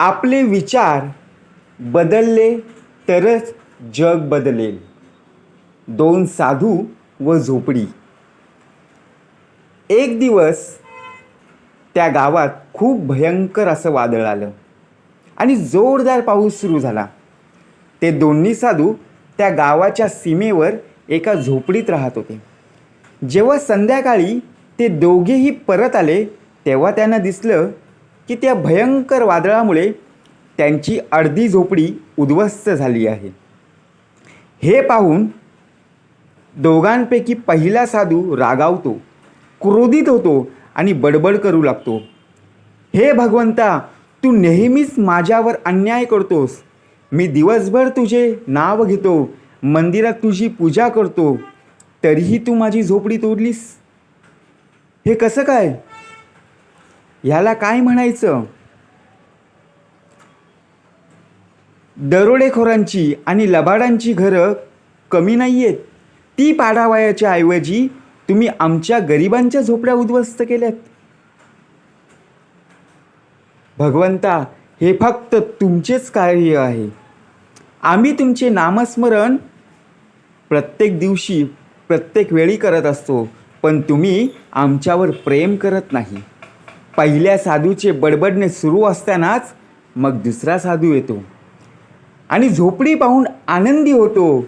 आपले विचार बदलले तरच जग बदलेल. दोन साधू व झोपडी. एक दिवस त्या गावात खूप भयंकर असं वादळ आलं आणि जोरदार पाऊस सुरू झाला. ते दोन्ही साधू त्या गावाच्या सीमेवर एका झोपडीत राहत होते. जेव्हा संध्याकाळी ते दोघेही परत आले तेव्हा त्यांना दिसलं की त्या भयंकर वादळामुळे त्यांची अर्धी झोपडी उद्ध्वस्त झाली आहे. हे पाहून दोघांपैकी पहिला साधू रागावतो क्रोधित होतो आणि बडबड करू लागतो. हे भगवंता तू नेहमीच माझ्यावर अन्याय करतोस. मी दिवसभर तुझे नाव घेतो मंदिरात तुझी पूजा करतो. तरीही तू माझी झोपडी तोडलीस? हे कसं काय? ह्याला काय म्हणायचं? दरोडेखोरांची आणि लबाडांची घरं कमी नाही आहेत ती पाडावयाच्या ऐवजी तुम्ही आमच्या गरिबांच्या झोपड्या उद्ध्वस्त केल्यात. भगवंता हे फक्त तुमचेच कार्य आहे. आम्ही तुमचे नामस्मरण प्रत्येक दिवशी प्रत्येक वेळी करत असतो पण तुम्ही आमच्यावर प्रेम करत नाही. पहिल्या साधूचे बडबडणे सुरू असतानाच मग दुसरा साधू येतो. आणि झोपडी पाहून आनंदी होतो.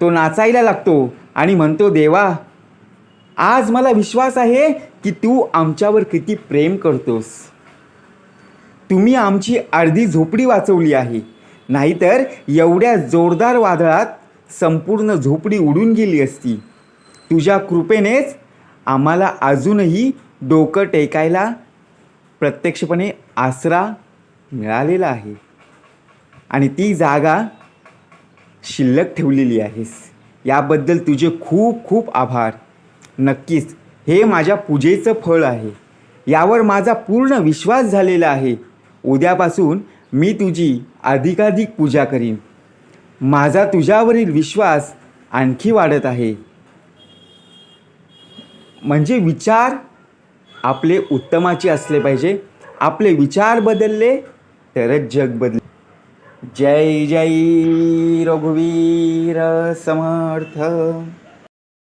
तो नाचायला लागतो आणि म्हणतो देवा आज मला विश्वास आहे की तू आमच्यावर किती प्रेम करतोस. तुम्ही आमची अर्धी झोपडी वाचवली आहे. नाहीतर एवढ्या जोरदार वादळात संपूर्ण झोपडी उडून गेली असती. तुझ्या कृपेनेच आम्हाला अजूनही डोकं टेकायला प्रत्यक्षपणे आसरा मिळालेला आहे. आणि ती जागा शिल्लक ठेवलेली आहेस. याबद्दल तुझे खूप खूप आभार. नक्कीच हे माझ्या पूजेचं फळ आहे. यावर माझा पूर्ण विश्वास झालेला आहे. उद्यापासून मी तुझी अधिकाधिक पूजा करीन. माझा तुझ्यावरील विश्वास आणखी वाढत आहे. म्हणजे विचार आपले उत्तमाचे असले पाहिजे. आपले विचार बदलले तरच जग बदले. जय जय रघुवीर समर्थ.